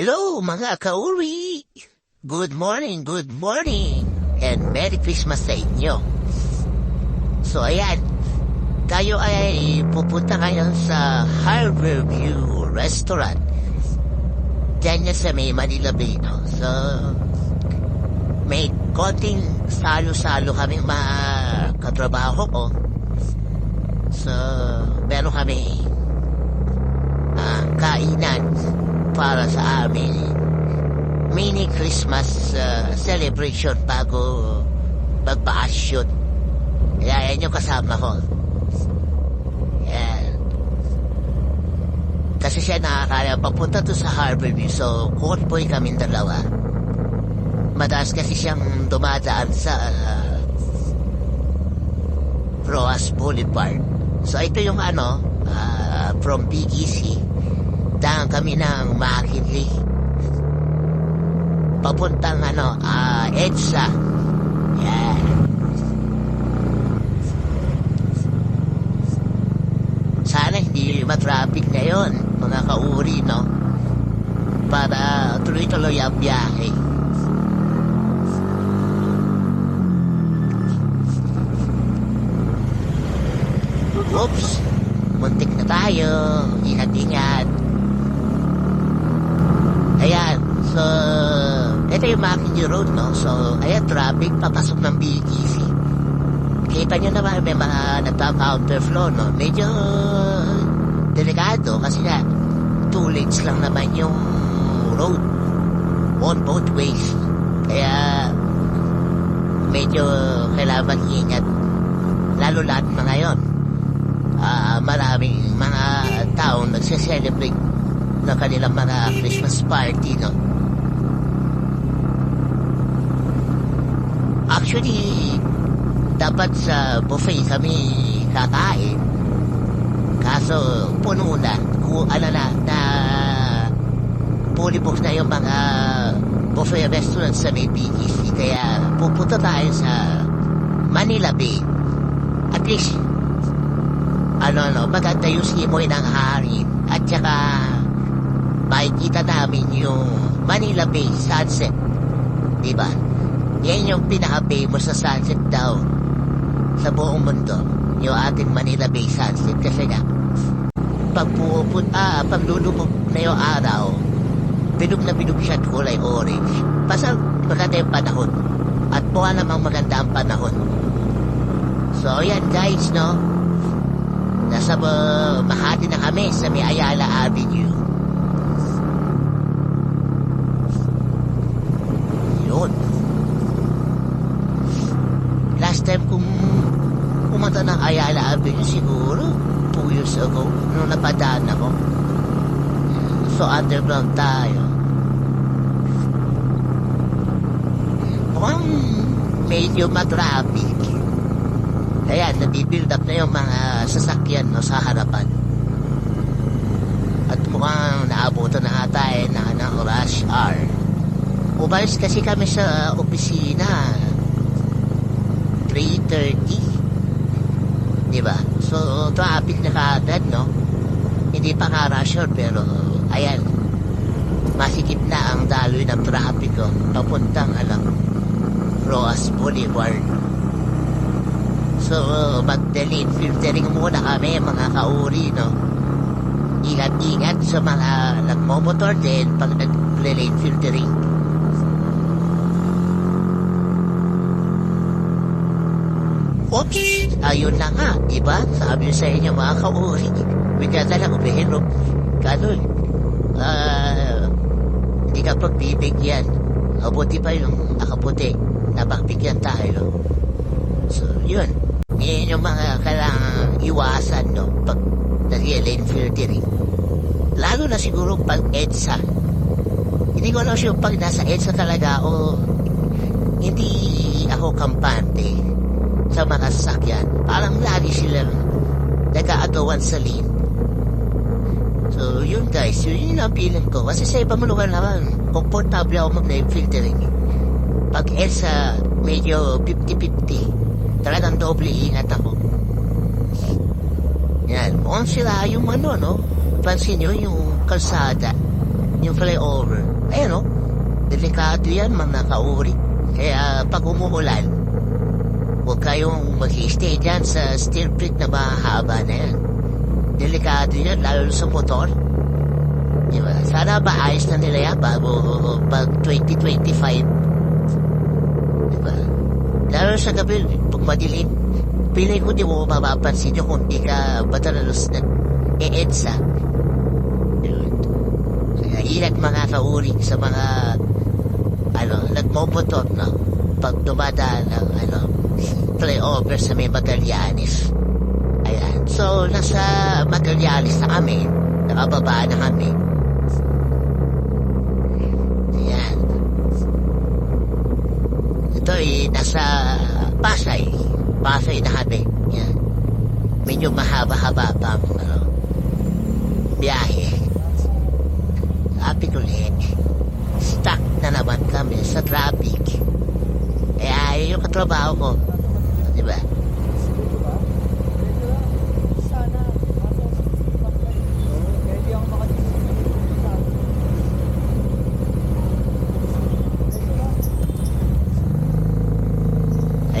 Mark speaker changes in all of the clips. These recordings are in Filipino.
Speaker 1: Hello mga kauri! Good morning, good morning! And Merry Christmas sa inyo! So ayan, tayo ay pupunta ngayon sa Harborview Restaurant. Diyan yan sa may Manila Bay, no? So, may konting salo-salo kaming mga katrabaho ko. So, meron kami ah, kainan para sa amin mini Christmas uh, celebration bago magpa-shoot. Kaya yan yung kasama ko. Yan. Kasi siya nakakala papunta to sa Harborview so convoy kami dalawa. Madalas kasi siyang dumadaan sa uh, Roas Boulevard. So ito yung ano, ah, from BGC daan kami ng McKinley. Papuntang ano, ah, EDSA. Yan. Sana hindi matraffic ngayon, mga kauri, no? Para tuloy-tuloy ang biyahe. Oops! Muntik na tayo. Ingat-ingat. Ayan, so, ito yung Mackenzie Road, no? So, ayan, traffic, papasok ng BGC. Kita nyo naman, may mga nagpa-counterflow, no? Medyo delikado kasi nga, two lanes lang naman yung road on both ways. Kaya, medyo kailangan ingat. Lalo lahat na ngayon. Ah, maraming mga taong nagse-celebrate ng kanilang mga Christmas party, no? Actually, dapat sa buffet kami kakain. Kaso, puno na. Kung ano na, na fully na yung mga buffet restaurant sa may BGC. Kaya pupunta tayo sa Manila Bay. At least, ano, ano, maganda yung simoy ng hangin. At saka, makikita namin yung Manila Bay sunset. Diba? Yan yung pinaka-famous sa sunset daw sa buong mundo. Yung ating Manila Bay sunset. Kasi nga, pag pupun, ah, pag lulubog na yung araw, bilog na bilog siya at kulay orange. Basta maganda yung panahon. At buwan namang maganda ang panahon. So, yan guys, no? Nasa uh, Makati na kami sa may Ayala Avenue. Yun. Last time kong pumunta ng Ayala Avenue siguro, two years ago, nung napadaan ako. So underground tayo. Mukhang medyo matraffic. Kaya nabibuild up na yung mga sasakyan no, sa harapan. At mukhang naabutan na nga tayo na ng rush hour. Umalis kasi kami sa opisina. 3.30. Diba? So, traffic na kaagad, no? Hindi pa nga rush hour, pero ayan. Masikip na ang daloy ng traffic, oh. Papuntang, alam, Roas Boulevard. So, mag-delete filtering muna kami, mga kauri, no? Ingat-ingat sa mga nagmomotor din pag nag-lane filtering. Oops! Ayun na nga, diba? Sabi sa inyo mga kauri, bigyan na lang umihirap. Ganun. Ah, hindi ka pagbibigyan. Mabuti pa yung nakaputi. Napagbigyan tayo. So, yun. Yan yung mga kailangang iwasan, no? Pag nag-lane filtering. Lalo na siguro pag EDSA. Hindi ko alam siya pag nasa EDSA talaga o hindi ako kampante sa mga sasakyan. Parang lagi silang nag-aagawan sa lane. Guys, yun yung feeling ko. Kasi sa ibang lugar naman, komportable ako mag-lane filtering. Pag EDSA, medyo 50-50 talagang doble ingat ako. Yan, mukhang sila yung ano, no? Pansin nyo yung kalsada. yung flyover. Ayun o, delikado yan mga kauri. Kaya pag umuulan, huwag kayong mag-stay dyan sa steel plate na mahaba na yan. Delikado yan, lalo sa motor. Diba? Sana maayos na nila yan bago pag 2025. Diba? Lalo sa gabi, pag madilim, pili ko di mo mapapansin nyo kung di ka batalalos na e-EDSA. Kaya ingat mga kauring sa mga ano, nagmomotor, no? Pag dumadaan ng ano, flyover sa may Magallanes. Ayan. So, nasa Magallanes na kami. Nakababa na kami. Ayan. Ito ay nasa Pasay. Pasay na kami. Yan. Medyo mahaba-haba pa ang ano, biyahe. Ko ulit, stuck na naman kami sa traffic. Kaya yun yung katrabaho ko. Di ba?
Speaker 2: Sana, kaso, pwede ako makatinig sa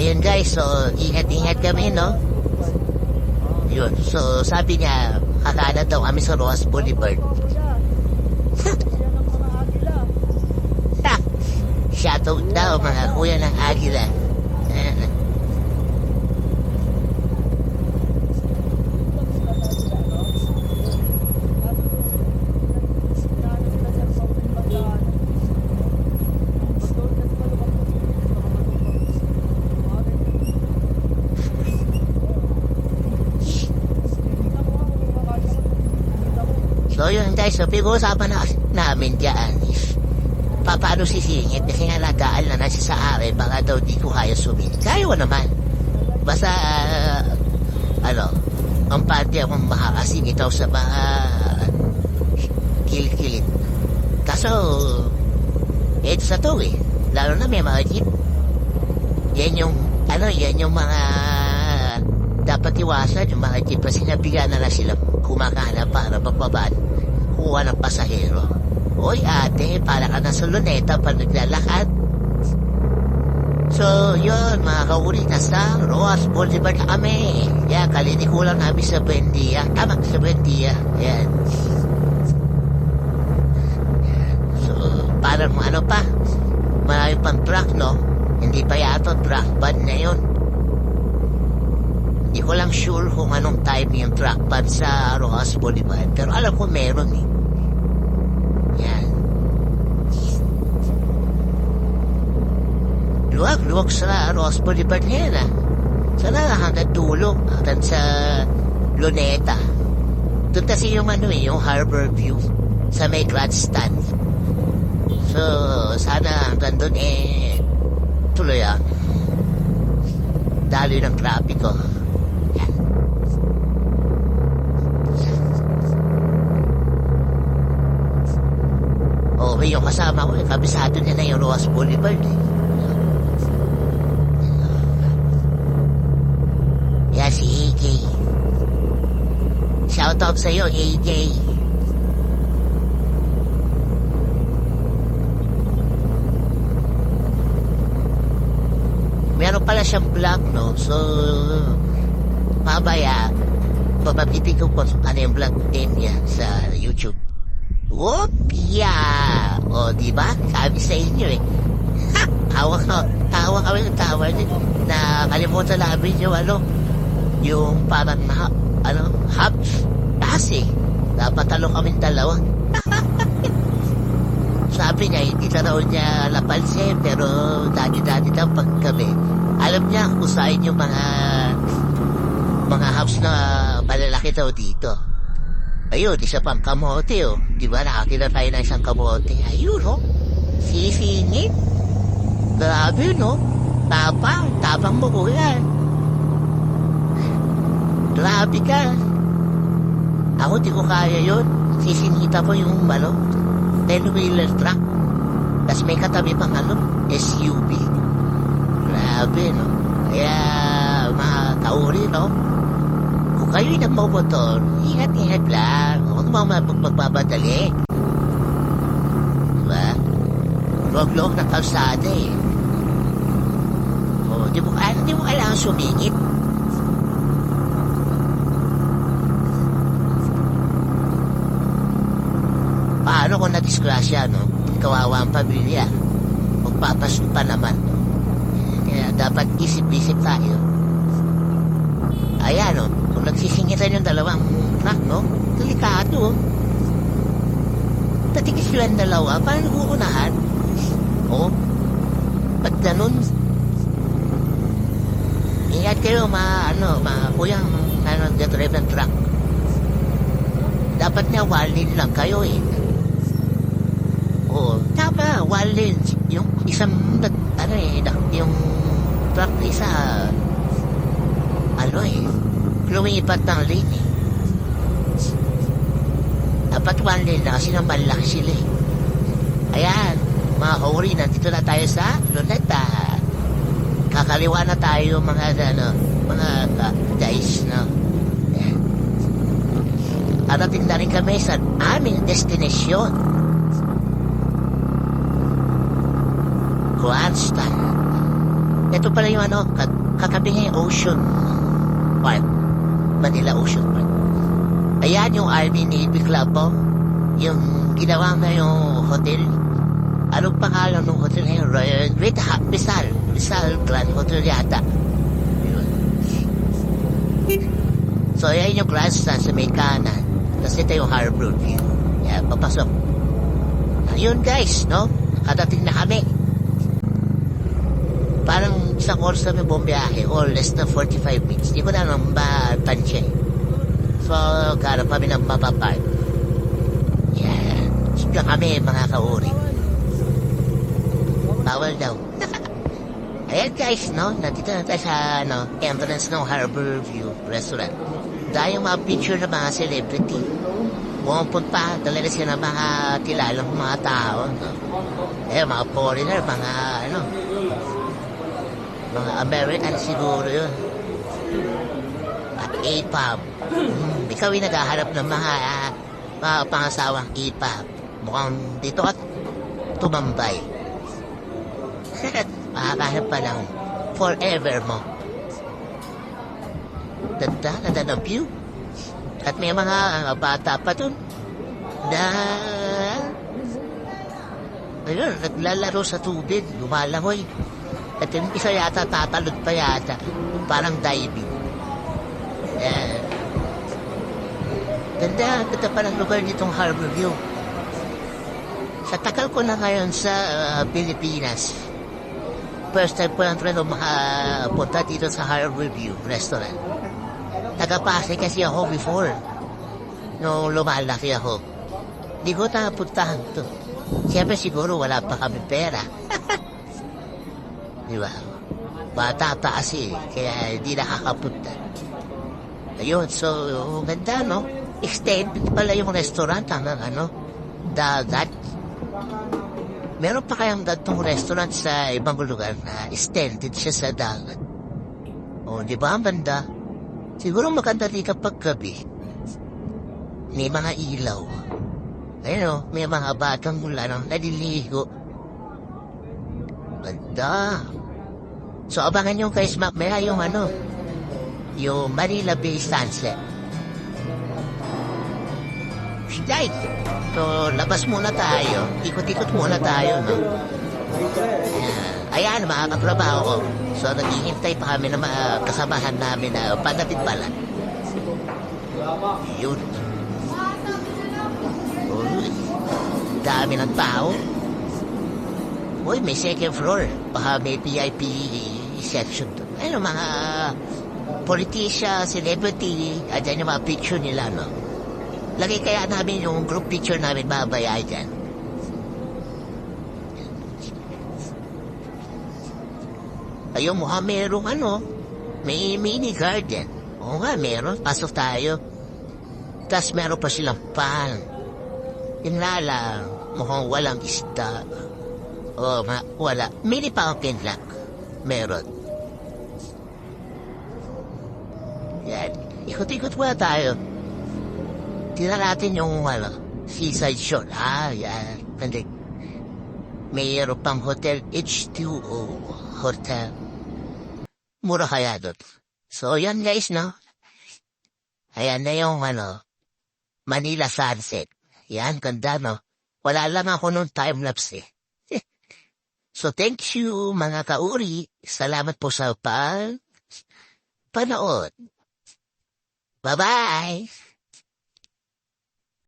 Speaker 1: Ayun guys, so ingat-ingat kami, no? Yun, so sabi niya, kakanan daw kami sa Roas Boulevard. Shoutout daw mga kuya ng Agila. Eh, So yun guys, so pinag-uusapan na namin dyan is pa, paano sisingit kasi nga nagaan na nasa sa akin baka daw di ko kaya sumingit. Kaya ko naman. Basta ah, ano, ang pati akong makakasingit daw sa mga kilikilid. Kaso, it's sa to eh. Lalo na may mga jeep. Yan yung, ano, yan yung mga dapat iwasan yung mga jeep kasi nabigan na lang sila kumakahanap para magbabaan kuha ng pasahero. Oy ate, para ka na sa luneta pa naglalakad. So, yun, mga kauri, nasa Roas Boulevard na kami. Yan, kalinikulang namin sa Buendia. Tama, sa Buendia. Yan. So, parang ano pa, marami pang truck, no? Hindi pa yata truck ban na yun. Hindi ko lang sure kung anong time yung truck ban sa Rojas Boulevard. Pero alam ko meron eh. Yan. Luwag, luwag sa ngayon ah. Sana hanggang dulo, hanggang sa Luneta. Doon kasi yung ano eh, yung harbor view sa may grandstand. So, sana hanggang doon eh, tuloy ang daloy ng trapiko. Yan. May yung kasama ko, eh, kabisado niya na yung Roas Boulevard eh. Yan si AJ. Shout out sa'yo, AJ. Meron pala siyang vlog, no? So, mamaya, papabitin ko po ano yung vlog din niya sa YouTube. Whoop! Yeah! O, di ba? Sabi sa inyo eh. Ha! Tawa ka. Tawa kami ng tawa din. Na kalimutan namin yung ano, yung parang na, ano, hubs. Kasi, dapat talo kami dalawa. Sabi niya, hindi na raw niya napansin, pero dati-dati daw pag kami, alam niya kung yung mga mga house na malalaki daw dito. Ayun, isa pang kamote, oh. Di ba, nakakita tayo ng isang kamote. Ayun, oh. Sisingit. Grabe, no? Tapang, tapang mo ko yan. Grabe ka. Ako, di ko kaya yun. Sisingita ko yung, ano, 10-wheeler truck. Tapos may katabi pang, ano, SUV. Grabe, no? Kaya, mga kauri, no? Kung kayo'y nagmamotor, ingat-ingat lang. Huwag mo mag- magpapadali. log-log ng kalsada eh. Oh, di mo, ano, di mo kailangan sumingit. Paano kung nadisgrasya, no? Kawawa ang pamilya. Magpapasok pa naman, no? Kaya dapat isip-isip tayo. Ayan, no? Kung nagsisingitan yung dalawang truck, no? Delikado, oh. Tatikis sila ang dalawa, paano uunahan? Oh, ba't ganun? Ingat kayo, ma, ano, ma, kuyang, ano, nag-drive ng truck. Dapat nga walin lang kayo eh. Oo, tama, walin. Yung isang, nag- ano eh, nak- yung truck na isa, ano eh, lumipat ng lane eh. Dapat one na kasi naman lang sila eh. Ayan, mga kauri, nandito na tayo sa Luneta. Kakaliwa na tayo mga, ano, mga uh, guys, no? Arating na rin kami sa aming destinasyon. Kronstadt. Ito pala yung ano, ka- katabi nga yung Ocean Park. Manila Ocean Park. Ayan yung Army Navy Club po. Yung ginawa na yung hotel. Anong pangalan ng hotel na? Royal Great Ha- Rizal. Rizal Grand Hotel yata. So, ayan yung grandstand sa may kanan. Tapos ito yung harbor view. Yan, papasok. Ayun guys, no? Nakadating na kami. Parang isang oras kami bumiyahe or less than 45 minutes. Hindi ko na nang matansya eh. So, karap kami ng mapapark. Yan. Sika kami, mga kauri. Bawal daw. Ayan guys, no? Nandito na tayo sa ano, entrance ng Harbor View Restaurant. Dahil yung mga picture ng mga celebrity. Pumupunta, talaga sila ng mga kilalang mga tao. No? Eh, mga foreigner, mga ano, mga American siguro yun. At APAB. Hmm, ikaw ay naghaharap ng mga, ah, mga pangasawang APAB. Mukhang dito ka tumambay. Makakahanap pa lang forever mo. Ganda, ganda ng view. At may mga ah, bata pa dun na ayun, naglalaro sa tubig, lumalangoy. At yung isa yata tatalod pa yata. Parang diving. Yan. Ganda, ganda pa ng lugar nitong Harbor View. Sa tagal ko na ngayon sa ah, Pilipinas, first time ko lang talaga makapunta dito sa Harbor View Restaurant. Taga-Pasay kasi ako before. Nung lumalaki ako. Di ko napuntahan to. Siyempre siguro wala pa kami pera. Di ba? Bata pa kasi, kaya hindi nakakapunta. Ayun, so, ang ganda, no? Extended pala yung restaurant hanggang ano, dagat. Meron pa kayang gantong restaurant sa ibang lugar na extended siya sa dagat. O, di ba ang banda? Siguro maganda din kapag gabi. May mga ilaw. Ayun o, may mga batang mula nang naliligo. Ganda. So, abangan nyo guys, mamaya yung ano, yung Manila Bay Sunset. Guys, so labas muna tayo. Ikot-ikot muna tayo, no? Ayan, mga ko. So, naghihintay pa kami ng mga kasamahan namin na pagdating pala. Yun. Uy, dami ng tao. Uy, may second floor. Baka may VIP section doon. Ano, mga politician, celebrity, andyan yung mga picture nila, no? Lagay kaya namin yung group picture namin babaya dyan. Ayun, mukhang merong ano, may mini garden. Oo nga, meron. Pasok tayo. Tapos meron pa silang pan. Yun nga lang, mukhang walang isda. Oo, ma- wala. Mini fountain lang. Meron. Yan. Ikot-ikot muna tayo. Tira natin yung ano, seaside shore. Ah, yan. Hindi. Mayroon pang Hotel H2O Hotel. Mura kaya doon. So, yan guys, no? Ayan na yung, ano, Manila sunset. Yan, ganda, no? Wala lang ako nung time-lapse, eh. So, thank you, mga kauri. Salamat po sa pag panood. Bye-bye!